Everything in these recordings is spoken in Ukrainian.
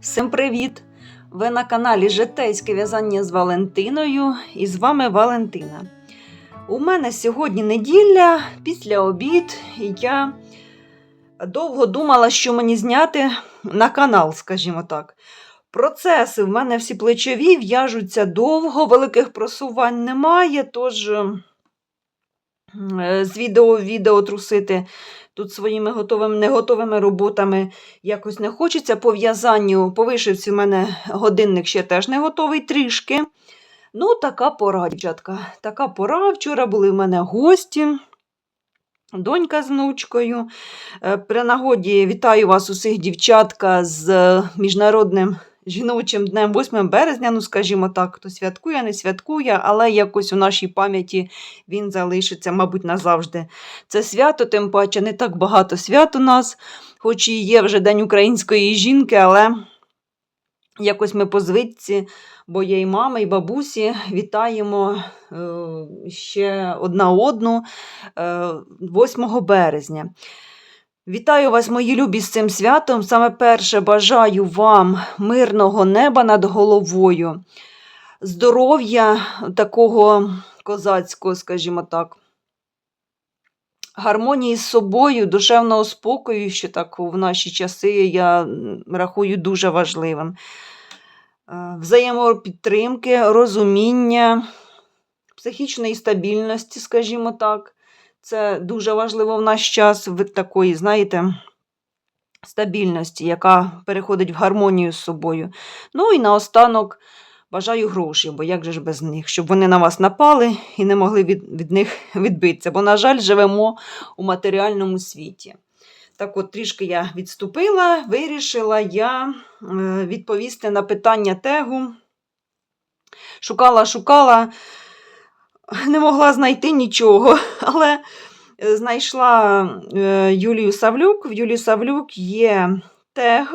Всім привіт! Ви на каналі Житейське в'язання з Валентиною і з вами Валентина. У мене сьогодні неділя після обід, і я довго думала, що мені зняти на канал, скажімо так. Процеси в мене всі плечові в'яжуться довго, великих просувань немає, тож е, з відео відео трусити тут своїми готовими, неготовими роботами якось не хочеться. По в'язанню по вишивці в мене годинник ще теж не готовий трішки. Ну, така пора, дівчатка. Така пора. Вчора були в мене гості. Донька з внучкою. Е, При нагоді вітаю вас усіх, дівчатка, з міжнародним жіночим днем 8 березня. Ну, скажімо так, хто святкує, не святкує, але якось у нашій пам'яті він залишиться, мабуть, назавжди. Це свято, тим паче не так багато свят у нас, хоч і є вже День української жінки, але якось ми по звичці, бо є і мами, і бабусі вітаємо е, ще одна одну е, 8 березня. Вітаю вас, мої любі, з цим святом. Саме перше бажаю вам мирного неба над головою, здоров'я такого козацького, скажімо так гармонії з собою, душевного спокою, що так в наші часи я рахую дуже важливим. Е, Взаємопідтримки, розуміння, психічної стабільності, скажімо так. Це дуже важливо в наш час в такої, знаєте, стабільності, яка переходить в гармонію з собою. Ну і наостанок бажаю грошей, бо як же ж без них, щоб вони на вас напали і не могли від, від них відбитися. Бо, на жаль, живемо у матеріальному світі. Так от трішки я відступила, вирішила я е, відповісти на питання тегу. Шукала, шукала, не могла знайти нічого, але е, знайшла е, Юлію Савлюк. В Юлії Савлюк є тег.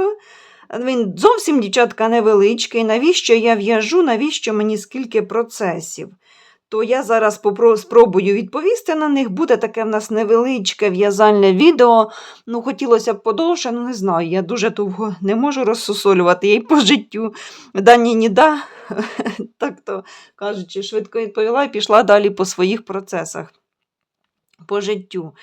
Він зовсім, дівчатка, невеличкий. Навіщо я в'яжу, навіщо мені скільки процесів? То я зараз спробую відповісти на них. Буде таке в нас невеличке в'язальне відео. Ну, хотілося б подовше, ну не знаю. Я дуже довго не можу розсусолювати їй по життю. Дані ні да. Так то кажучи, швидко відповіла і пішла далі по своїх процесах. По життю.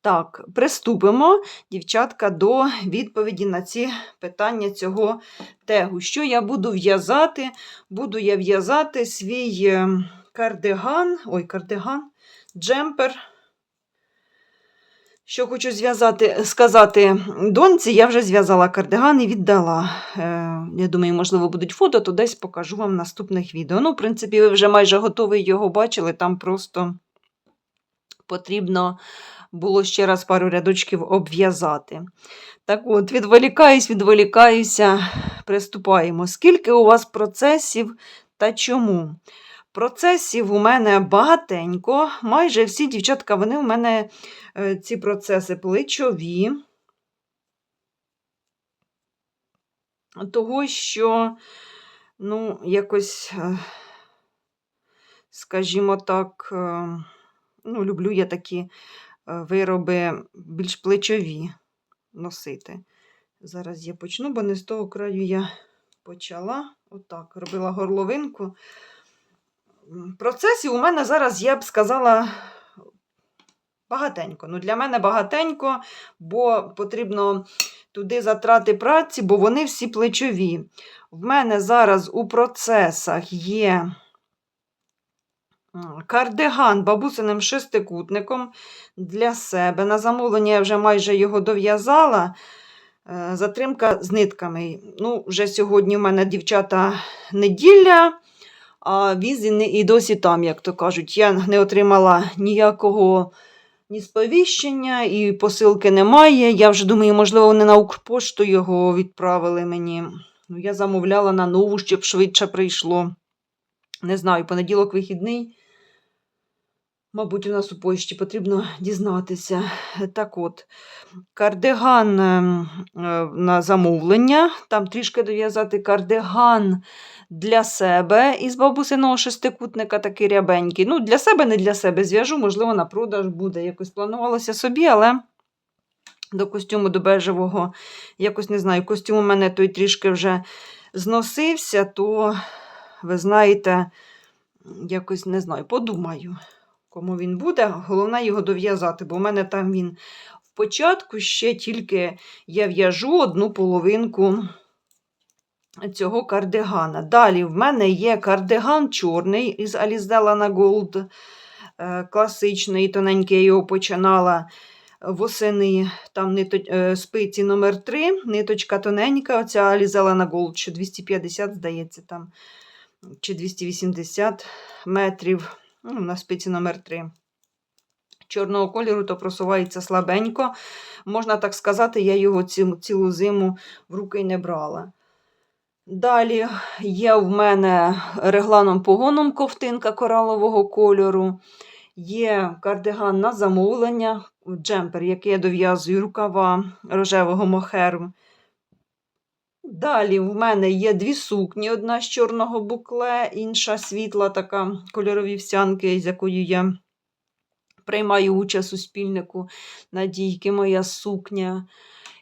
Так, приступимо, дівчатка, до відповіді на ці питання цього тегу. Що я буду в'язати? Буду я в'язати свій е, кардиган, ой, кардиган, джемпер. Що хочу зв'язати, сказати доньці, я вже зв'язала кардиган і віддала. Е, я думаю, можливо, будуть фото, то десь покажу вам в наступних відео. Ну, в принципі, ви вже майже готовий його бачили, там просто потрібно було ще раз пару рядочків обв'язати. Так от, відволікаюсь, відволікаюся, приступаємо. Скільки у вас процесів та чому? Процесів у мене багатенько. Майже всі дівчатка, вони в мене е, ці процеси плечові. Того, що, ну, якось, е, скажімо так, е, ну, люблю я такі вироби більш плечові носити. Зараз я почну, бо не з того краю я почала. Отак, робила горловинку. Процесів у мене зараз, я б сказала, багатенько. Ну, для мене багатенько, бо потрібно туди затрати праці, бо вони всі плечові. В мене зараз у процесах є кардиган бабусиним шестикутником для себе. На замовлення я вже майже його дов'язала. Е, Затримка з нитками. Ну, вже сьогодні в мене дівчата неділя, а віз і, досі там, як то кажуть. Я не отримала ніякого ні сповіщення, і посилки немає. Я вже думаю, можливо, вони на Укрпошту його відправили мені. Ну, я замовляла на нову, щоб швидше прийшло. Не знаю, понеділок вихідний. Мабуть, у нас у пошті потрібно дізнатися. Так от, кардиган ем, е, на замовлення, там трішки дов'язати кардиган для себе із бабусиного шестикутника, такий рябенький. Ну, для себе, не для себе зв'яжу, можливо, на продаж буде. Якось планувалося собі, але до костюму до бежевого. Якось не знаю, костюм у мене той трішки вже зносився, то, ви знаєте, якось не знаю, подумаю, кому він буде. Головне його дов'язати, бо в мене там він в початку ще тільки я в'яжу одну половинку цього кардигана. Далі в мене є кардиган чорний із Alice на е, класичний, тоненький, я його починала восени. Там нито, е, спиці номер 3 ниточка тоненька, оця Alice на Gold, що 250, здається, там, чи 280 метрів. Ну, на спиці номер 3 чорного кольору, то просувається слабенько. Можна так сказати, я його цілу зиму в руки не брала. Далі є в мене регланом погоном ковтинка коралового кольору. Є кардиган на замовлення, джемпер, який я дов'язую рукава рожевого мохеру. Далі в мене є дві сукні: одна з чорного букле, інша світла, така кольорові всянки, з якою я приймаю участь у спільнику Надійки, моя сукня.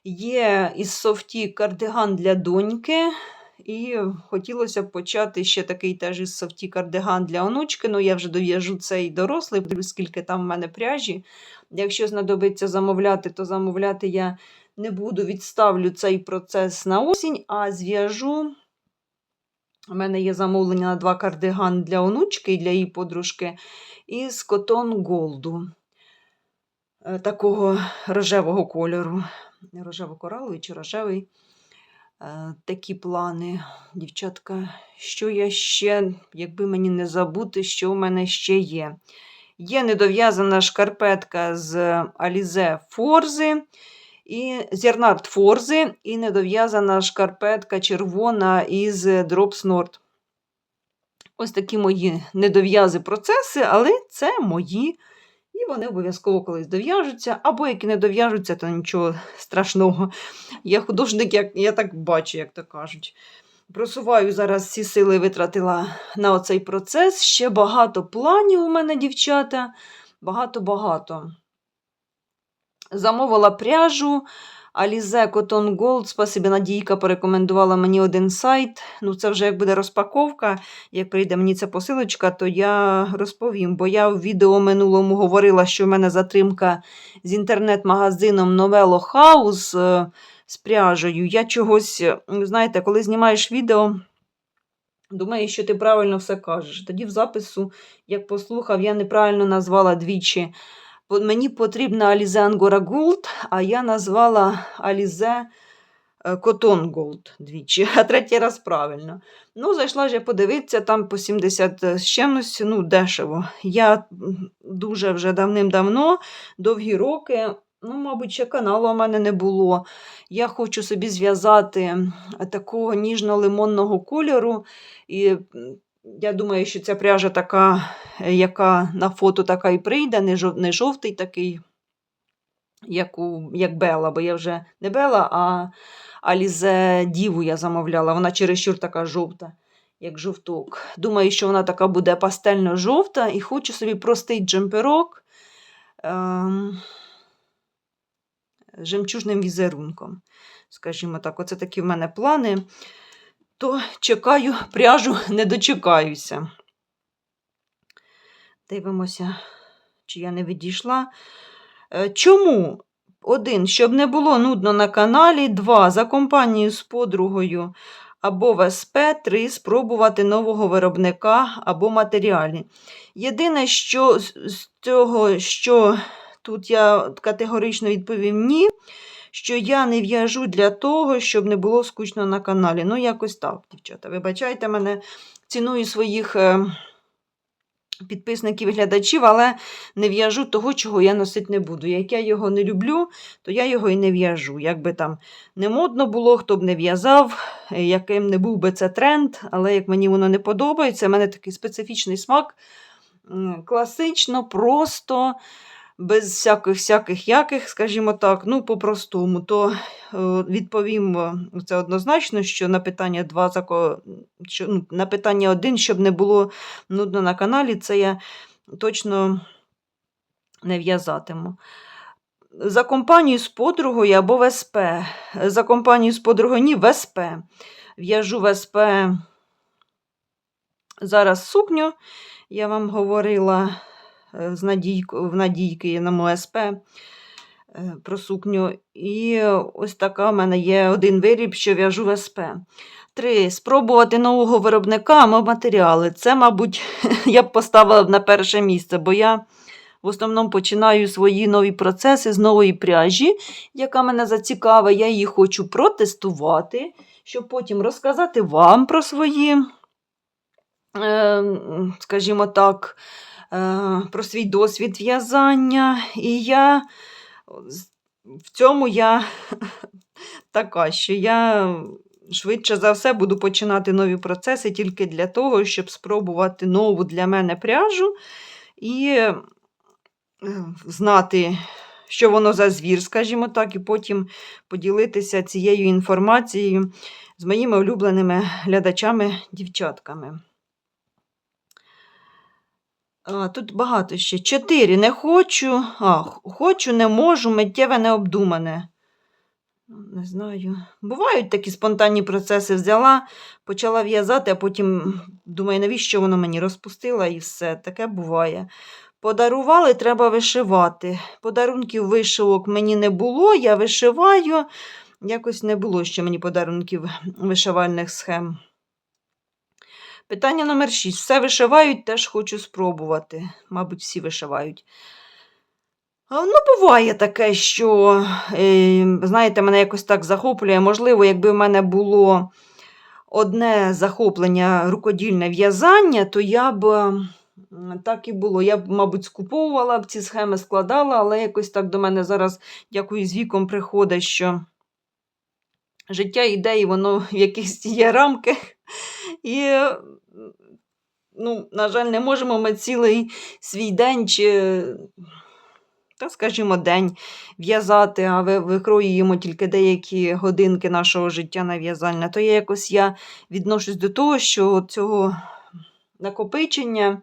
Є із софті кардиган для доньки. І хотілося б почати ще такий теж із софті кардиган для онучки. Ну, я вже дов'яжу цей дорослий, скільки там в мене пряжі. Якщо знадобиться замовляти, то замовляти я не буду. Відставлю цей процес на осінь, а зв'яжу. У мене є замовлення на два кардиган для онучки і для її подружки із Cotton Gold. Е, Такого рожевого кольору. Рожево-кораловий чи рожевий. Е, Такі плани, дівчатка, що я ще, якби мені не забути, що в мене ще є. Є недов'язана шкарпетка з Alize Форзи і Зернард Форзи, і недов'язана шкарпетка червона із Drops Nord. Ось такі мої недов'язи процеси, але це мої. І вони обов'язково колись дов'яжуться, або які не дов'яжуться, то нічого страшного. Я художник, як, я так бачу, як то кажуть. Просуваю зараз всі сили витратила на оцей процес. Ще багато планів у мене, дівчата. Багато-багато. Замовила пряжу. Alize Cotton Gold, спасибі, Надійка порекомендувала мені один сайт. Ну, це вже як буде розпаковка. Як прийде мені ця посилочка, то я розповім. Бо я в відео минулому говорила, що в мене затримка з інтернет-магазином Novello House е, з пряжею. Я чогось, е, знаєте, коли знімаєш відео, думаєш, що ти правильно все кажеш. Тоді в запису, як послухав, я неправильно назвала двічі. Мені потрібна Alize Angora Gold, а я назвала Alize е, Cotton Gold двічі, а третій раз правильно. Ну, зайшла ж я подивитися, там по 70 з чимось, ну, дешево. Я дуже вже давним-давно, довгі роки, ну, мабуть, ще каналу у мене не було. Я хочу собі зв'язати такого ніжно-лимонного кольору. І я думаю, що ця пряжа така, е, яка на фото така і прийде, не, жов, не жовтий такий, як, у, як Бела, бо я вже не Бела, а Алізе Діву я замовляла. Вона чересчур така жовта, як жовток. Думаю, що вона така буде пастельно-жовта і хочу собі простий джемперок ем, жемчужним візерунком. Скажімо так, оце такі в мене плани то чекаю пряжу, не дочекаюся. Дивимося, чи я не відійшла. Е, Чому? Один, щоб не було нудно на каналі. Два, за компанією з подругою або в СП. Три, спробувати нового виробника або матеріалі. Єдине, що з з цього, що тут я категорично відповім ні що я не в'яжу для того, щоб не було скучно на каналі. Ну, якось так, дівчата. Вибачайте мене, ціную своїх е, підписників і глядачів, але не в'яжу того, чого я носити не буду. Як я його не люблю, то я його і не в'яжу. Як би там не модно було, хто б не в'язав, е, яким не був би це тренд, але як мені воно не подобається, в мене такий специфічний смак. Класично, просто без всяких всяких яких, скажімо так, ну, по-простому, то е, відповім е, це однозначно, що на питання 2, зако- що, ну, на питання 1, щоб не було нудно на каналі, це я точно не в'язатиму. за компанію з подругою або СП. За компанію з подругою ні, в СП. В'яжу в СП зараз сукню. Я вам говорила з Надійко, в Надійки на МОСП е, про сукню. І ось така в мене є один виріб, що в'яжу в СП. Три. Спробувати нового виробника або матеріали. Це, мабуть, я б поставила на перше місце, бо я в основному починаю свої нові процеси з нової пряжі, яка мене зацікавить. Я її хочу протестувати, щоб потім розказати вам про свої, е, скажімо так, е, про свій досвід в'язання. І я в цьому я така, що я швидше за все буду починати нові процеси тільки для того, щоб спробувати нову для мене пряжу і е, знати, що воно за звір, скажімо так, і потім поділитися цією інформацією з моїми улюбленими глядачами-дівчатками. Тут багато ще. Чотири. Не хочу. А, хочу, не можу, миттєве необдумане. Не знаю. Бувають такі спонтанні процеси. Взяла, почала в'язати, а потім думаю, навіщо воно мені розпустила і все. Таке буває. Подарували, треба вишивати. Подарунків вишивок мені не було, я вишиваю. Якось не було ще мені подарунків вишивальних схем. Питання номер 6. Все вишивають, теж хочу спробувати. Мабуть, всі вишивають. Ну, буває таке, що, е, знаєте, мене якось так захоплює. Можливо, якби в мене було одне захоплення рукодільне в'язання, то я б так і було. Я б, мабуть, скуповувала б ці схеми, складала, але якось так до мене зараз, дякую, з віком приходить, що життя йде, і воно в якісь є рамки. І, ну, на жаль, не можемо ми цілий свій день чи, та, скажімо, день в'язати, а ви- викроюємо тільки деякі годинки нашого життя на в'язання. То я якось я відношусь до того, що цього накопичення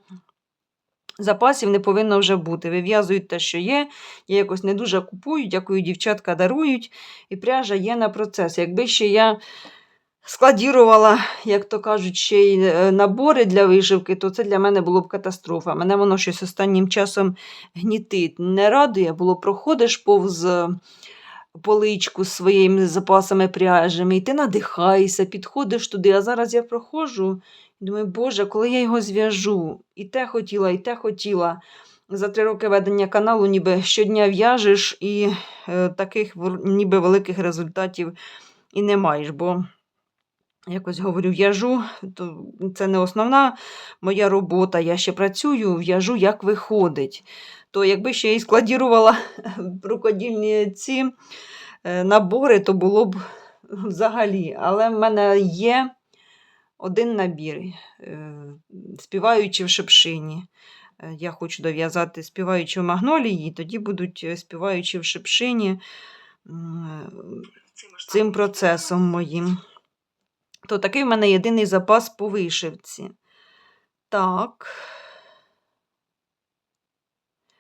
запасів не повинно вже бути. Вив'язують те, що є. Я якось не дуже купую, дякую, дівчатка дарують, і пряжа є на процес. Якби ще я складірувала, як то кажуть, ще й е, набори для вишивки, то це для мене було б катастрофа. Мене воно щось останнім часом гнітить. Не радує, було проходиш повз е, поличку з своїми запасами пряжами, і ти надихаєшся, підходиш туди. А зараз я проходжу і думаю, Боже, коли я його зв'яжу, і те хотіла, і те хотіла. За три роки ведення каналу ніби щодня в'яжеш і е, таких ніби великих результатів і не маєш. Бо якось говорю, в'яжу, то це не основна моя робота. Я ще працюю, в'яжу, як виходить. То якби ще і складірувала рукодільні ці е, набори, то було б взагалі. Але в мене є один набір, е, співаючи в шипшині. Е, Я хочу дов'язати співаючи в магнолії, тоді будуть співаючи в шипшині цим процесом моїм. То такий в мене єдиний запас по вишивці. Так.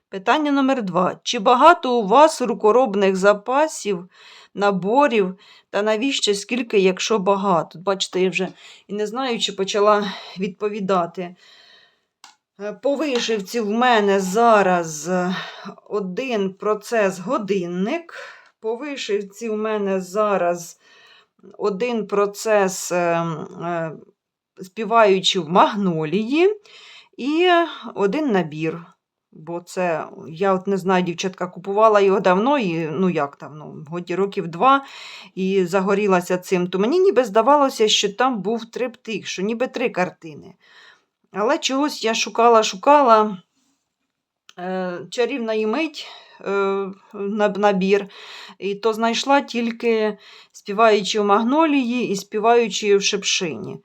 Питання номер два. Чи багато у вас рукоробних запасів, наборів, та навіщо скільки, якщо багато? Бачите, я вже і не знаю, чи почала відповідати. Е, По вишивці в мене зараз е, один процес годинник. По вишивці в мене зараз один процес е, е, співаючи в магнолії і один набір. Бо це, я от не знаю, дівчатка купувала його давно, і, ну як давно, годі років два, і загорілася цим. То мені ніби здавалося, що там був триптих, що ніби три картини. Але чогось я шукала, шукала е, чарівна і мить набір, і то знайшла тільки співаючи в магнолії і співаючи в шипшині.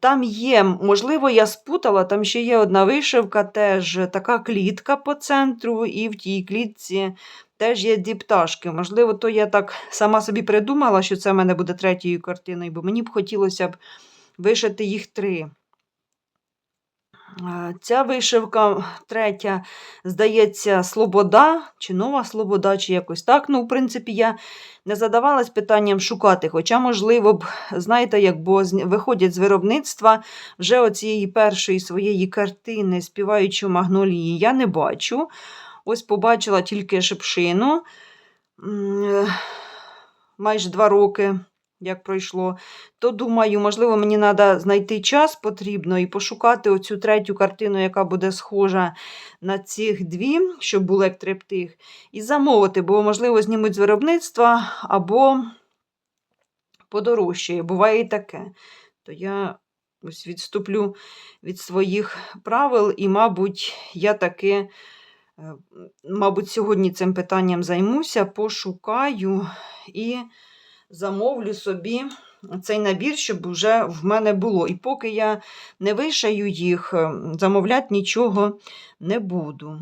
Там є, можливо, я спутала, там ще є одна вишивка, теж така клітка по центру, і в тій клітці теж є дві пташки. Можливо, то я так сама собі придумала, що це в мене буде третьою картиною, бо мені б хотілося б вишити їх три. Е, Ця вишивка третя, здається, Слобода, чи нова Слобода, чи якось так. Ну, в принципі, я не задавалась питанням шукати. Хоча, можливо б, знаєте, як виходять з виробництва вже оцієї першої своєї картини, співаючи магнолії, я не бачу. Ось побачила тільки шипшину. Е, Майже два роки, як пройшло, то думаю, можливо, мені треба знайти час потрібно і пошукати оцю третю картину, яка буде схожа на цих дві, щоб були як триптих, і замовити, бо, можливо, знімуть з виробництва або подорожчає. Буває і таке. То я ось відступлю від своїх правил, і, мабуть, я таки, е, мабуть, сьогодні цим питанням займуся, пошукаю і замовлю собі цей набір, щоб вже в мене було. І поки я не вишаю їх, е, замовляти нічого не буду.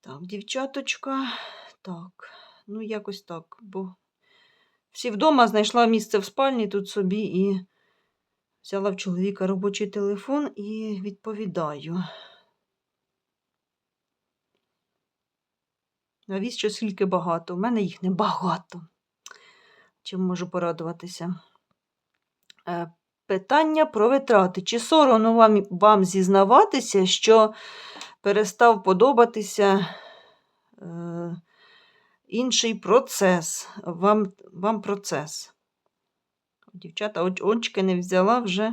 Так, дівчаточка, так, ну якось так, бо всі вдома знайшла місце в спальні тут собі і взяла в чоловіка робочий телефон і відповідаю. Навіщо скільки багато? У мене їх небагато. Чим можу порадуватися? Е, Питання про витрати. Чи соромно вам, вам зізнаватися, що перестав подобатися е, інший процес? Вам, вам процес? Дівчата, очки не взяла, вже,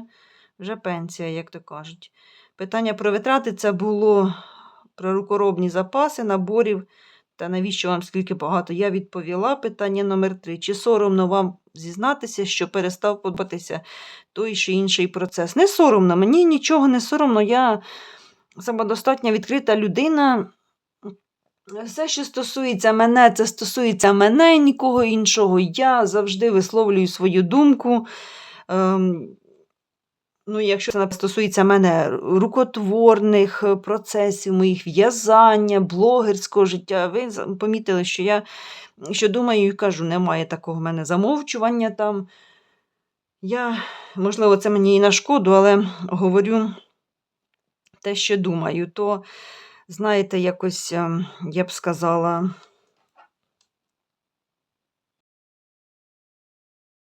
вже пенсія, як то кажуть. Питання про витрати це було про рукоробні запаси, наборів. Та навіщо вам скільки багато? Я відповіла питання номер три. Чи соромно вам зізнатися, що перестав подобатися той чи інший процес? Не соромно, мені нічого не соромно. Я самодостатня відкрита людина. Все, що стосується мене, це стосується мене і нікого іншого. Я завжди висловлюю свою думку. Ем, Ну, якщо це стосується мене рукотворних е, процесів, моїх в'язання, блогерського життя, ви помітили, що я що думаю і кажу, немає такого в мене замовчування там. Я, можливо, це мені і на шкоду, але говорю те, що думаю, то, знаєте, якось, ем, я б сказала,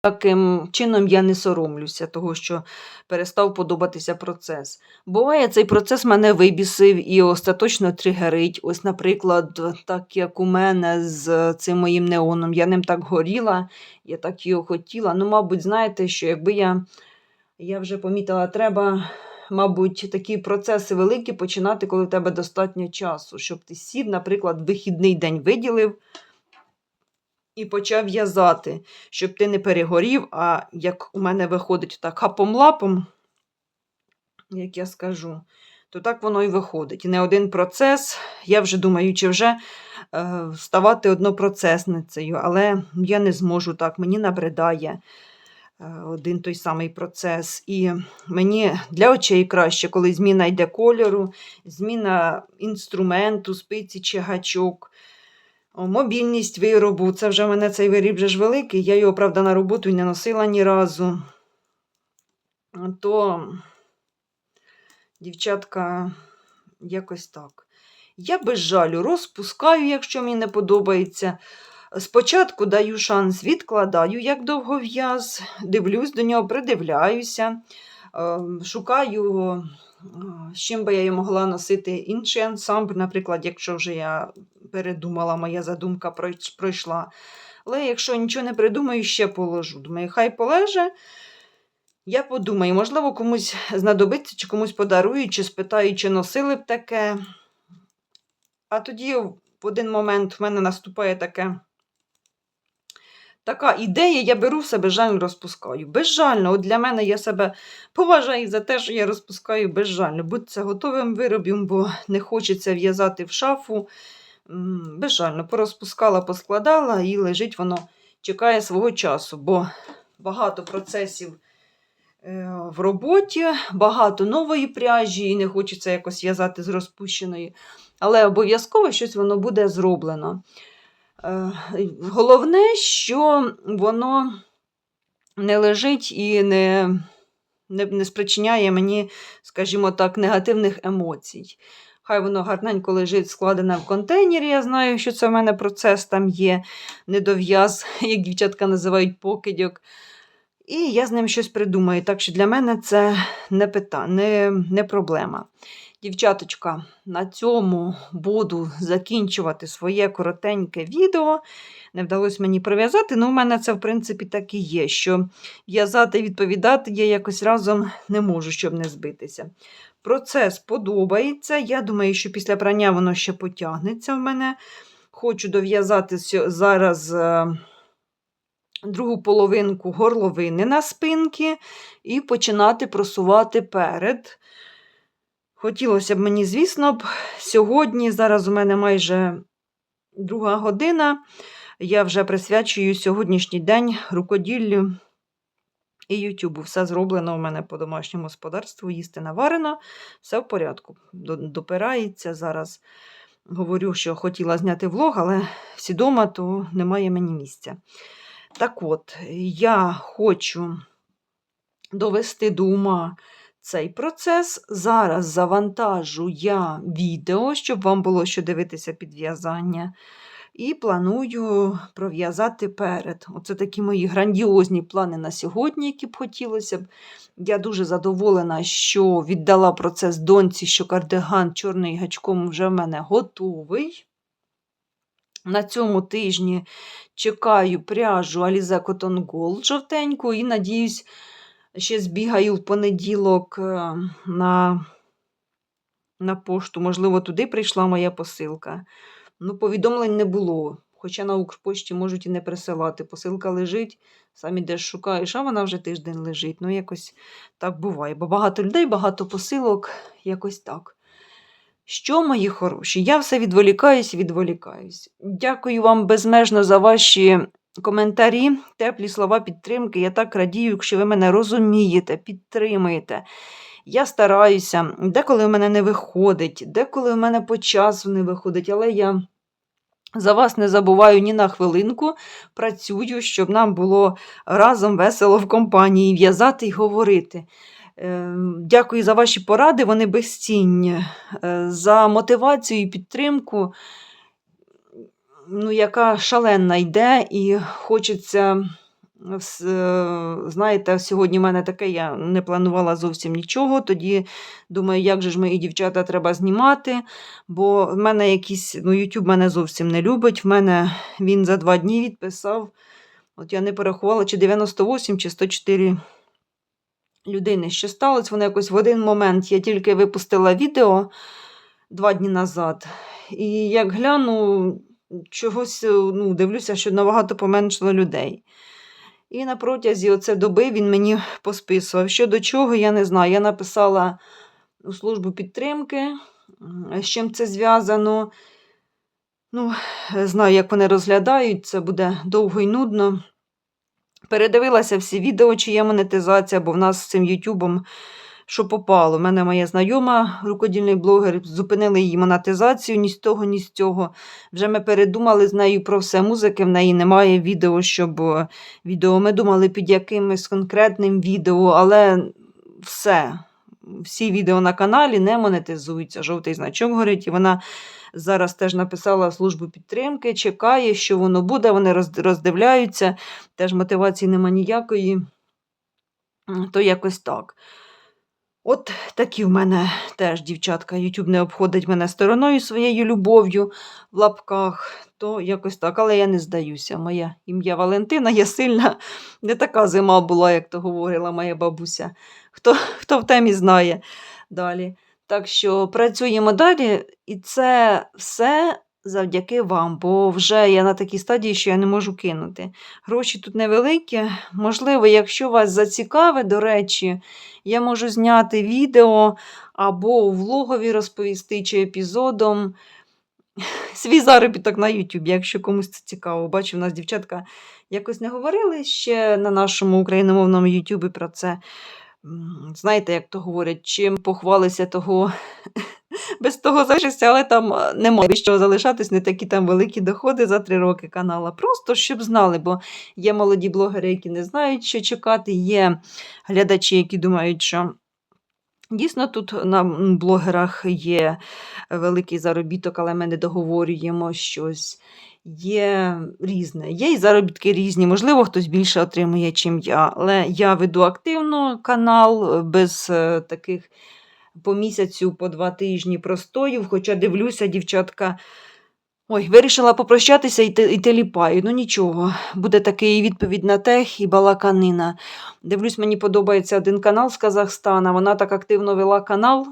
Таким чином я не соромлюся, того, що перестав подобатися процес. Буває, цей процес мене вибісив і остаточно тригерить. Ось, наприклад, так як у мене з цим моїм неоном, я ним так горіла, я так його хотіла. Ну, мабуть, знаєте, що якби я, я вже помітила, треба, мабуть, такі процеси великі починати, коли в тебе достатньо часу, щоб ти сів, наприклад, вихідний день виділив і почав в'язати, щоб ти не перегорів, а як у мене виходить так хапом-лапом, як я скажу, то так воно і виходить. І не один процес. Я вже думаю, чи вже е, ставати однопроцесницею, але я не зможу так, мені набридає. е, Один той самий процес. І мені для очей краще, коли зміна йде кольору, зміна інструменту, спиці чи гачок. Мобільність виробу. Це вже в мене цей виріб вже ж великий. Я його, правда, на роботу не носила ні разу. То, дівчатка, якось так. Я без жалю розпускаю, якщо мені не подобається. Спочатку даю шанс, відкладаю, як довгов'яз, дивлюсь до нього, придивляюся, шукаю, е, з чим би я її могла носити інший ансамбль, наприклад, якщо вже я передумала, моя задумка пройшла. Але якщо нічого не придумаю, ще положу. Думаю, хай полеже. Я подумаю, можливо, комусь знадобиться, чи комусь подарую, чи спитаю, чи носили б таке. А тоді в один момент в мене наступає таке. Така ідея, я беру в себе жаль розпускаю. Безжально. От для мене я себе поважаю за те, що я розпускаю безжально. Будьте готовим виробом, бо не хочеться в'язати в шафу. Безжально порозпускала, поскладала і лежить воно, чекає свого часу, бо багато процесів е, в роботі, багато нової пряжі, і не хочеться якось в'язати з розпущеної. Але обов'язково щось воно буде зроблено. Е, Головне, що воно не лежить і не не, не спричиняє мені, скажімо так, негативних емоцій. Хай воно гарненько лежить складене в контейнері. Я знаю, що це в мене процес там є, недов'яз, як дівчатка називають покидьок. І я з ним щось придумаю. Так що для мене це не пита, не, не проблема. Дівчаточка, на цьому буду закінчувати своє коротеньке відео. Не вдалося мені прив'язати, але в мене це, в принципі, так і є, що в'язати і відповідати я якось разом не можу, щоб не збитися. Процес подобається. Я думаю, що після прання воно ще потягнеться в мене. Хочу дов'язати зараз е, другу половинку горловини на спинки і починати просувати перед. Хотілося б мені, звісно б, сьогодні, зараз у мене майже друга година. Я вже присвячую сьогоднішній день рукоділлю і Ютубу. Все зроблено у мене по домашньому господарству, їсти наварено, все в порядку. Допирається зараз. Говорю, що хотіла зняти влог, але всі дома, то немає мені місця. Так от, я хочу довести до ума цей процес. Зараз завантажу я відео, щоб вам було що дивитися підв'язання. І планую пров'язати перед. Оце такі мої грандіозні плани на сьогодні, які б хотілося б. Я дуже задоволена, що віддала процес доньці, що кардиган чорний гачком вже в мене готовий. На цьому тижні чекаю пряжу Alize Cotton Gold жовтеньку і надіюсь, ще збігаю в понеділок е, на, на пошту. Можливо, туди прийшла моя посилка. Ну, повідомлень не було. Хоча на Укрпошті можуть і не присилати. Посилка лежить, сам ідеш шукаєш, а вона вже тиждень лежить. Ну, якось так буває. Бо багато людей, багато посилок, якось так. Що, мої хороші? Я все відволікаюсь, відволікаюсь. Дякую вам безмежно за ваші коментарі, теплі слова підтримки. Я так радію, що ви мене розумієте, підтримуєте. Я стараюся, деколи в мене не виходить, деколи в мене по часу не виходить, але я за вас не забуваю ні на хвилинку. Працюю, щоб нам було разом весело в компанії в'язати і говорити. Е, Дякую за ваші поради, вони безцінні. Е, За мотивацію і підтримку, ну, яка шалена йде, і хочеться. е, Знаєте, сьогодні в мене таке, я не планувала зовсім нічого. Тоді думаю, як же ж мої дівчата треба знімати, бо в мене якісь, ну, YouTube мене зовсім не любить. В мене він за два дні відписав. От я не порахувала, чи 98, чи 104 людини. Що сталося? Воно якось в один момент я тільки випустила відео два дні назад. І як гляну, чогось е, ну, дивлюся, що набагато поменшило людей. І на протязі оце доби він мені посписував. Що до чого, я не знаю. Я написала у службу підтримки, з чим це зв'язано. Ну, знаю, як вони розглядають, це буде довго і нудно. Передивилася всі відео, чи є монетизація, бо в нас з цим Ютубом що попало. У мене моя знайома, рукодільний блогер, зупинили її монетизацію ні з того, ні з цього. Вже ми передумали з нею про все. Музики в неї немає відео, щоб е, відео. Ми думали під якимось конкретним відео, але все. Всі відео на каналі не монетизуються. Жовтий значок горить, і вона зараз теж написала службу підтримки, чекає, що воно буде. Вони роздивляються, теж мотивації нема ніякої. То якось так. От такі в мене теж дівчатка. YouTube не обходить мене стороною своєю любов'ю в лапках, то якось так. Але я не здаюся. Моє ім'я Валентина, я сильна, не така зима була, як то говорила моя бабуся. Хто, хто в темі знає далі. Так що працюємо далі, і це все завдяки вам, бо вже я на такій стадії, що я не можу кинути. Гроші тут невеликі. Можливо, якщо вас зацікавить, до речі, я можу зняти відео або влогові розповісти чи епізодом. Свій заробіток на YouTube, якщо комусь це цікаво. Бачу, у нас дівчатка якось не говорили ще на нашому україномовному YouTube про це. Знаєте, як то говорять, чим похвалися, того без того залишишся, але там е, немає від чого залишатись, не такі там великі доходи за три роки канала. Просто щоб знали, бо є молоді блогери, які не знають, що чекати, є глядачі, які думають, що. Дійсно, тут на блогерах є великий заробіток, але ми не договорюємо щось. Є різне. Є і заробітки різні. Можливо, хтось більше отримує, чим я. Але я веду активно канал е, без е, таких по місяцю, по два тижні простоїв. Хоча дивлюся, дівчатка. Ой, вирішила попрощатися і, і теліпаю. Ну нічого, буде такий відповідь на тех і балаканина. Дивлюсь, мені подобається один канал з Казахстана. Вона так активно вела канал.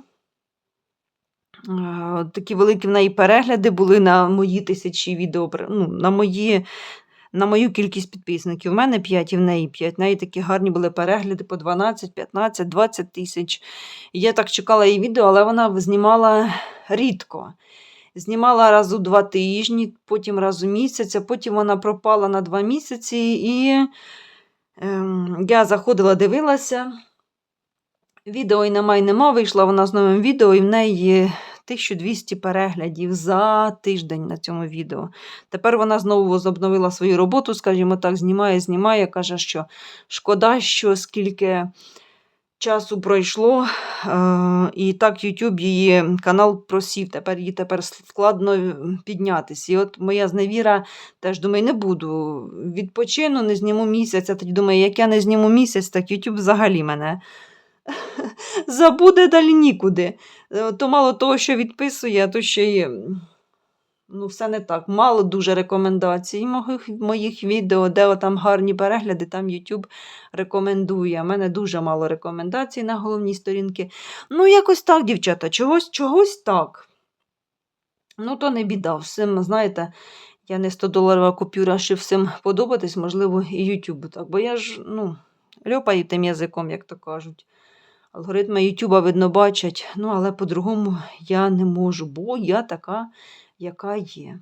Такі великі в неї перегляди були на мої тисячі відео, ну, на, мої, на мою кількість підписників. У мене 5 і в неї 5. В неї такі гарні були перегляди по 12, 15, 20 тисяч. Я так чекала її відео, але вона знімала рідко. Знімала раз у два тижні, потім раз у місяць, потім вона пропала на два місяці, і ем, я заходила, дивилася. Відео і нема, і нема. Вийшла вона з новим відео, і в неї 1200 переглядів за тиждень на цьому відео. Тепер вона знову возобновила свою роботу, скажімо так, знімає, знімає. Каже, що шкода, що скільки часу пройшло, е, і так YouTube її канал просів. Тепер їй тепер складно е, піднятися. І от моя зневіра теж думаю, не буду. Відпочину, не зніму місяць. А тоді думаю, як я не зніму місяць, так YouTube взагалі мене забуде далі нікуди. Е, То мало того, що відписує, то ще й ну, все не так. Мало дуже рекомендацій моїх, моїх відео, де там гарні перегляди, там YouTube рекомендує. У мене дуже мало рекомендацій на головній сторінці. Ну, якось так, дівчата, чогось, чогось так. Ну, то не біда. Всім, знаєте, я не 100 доларова купюра, щоб всім подобатись, можливо, і YouTube так. Бо я ж, ну, льопаю тим язиком, як то кажуть. Алгоритми Ютуба, видно, бачать, ну, але по-другому я не можу, бо я така, яка є.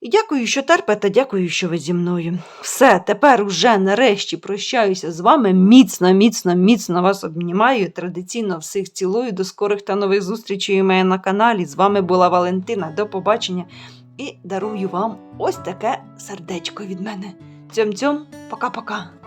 І дякую, що терпите, дякую, що ви зі мною. Все, тепер уже нарешті прощаюся з вами. Міцно, міцно, міцно вас обнімаю. Традиційно всіх цілую. До скорих та нових зустрічей у мене на каналі. З вами була Валентина. До побачення. І дарую вам ось таке сердечко від мене. Цьом-цьом, пока-пока.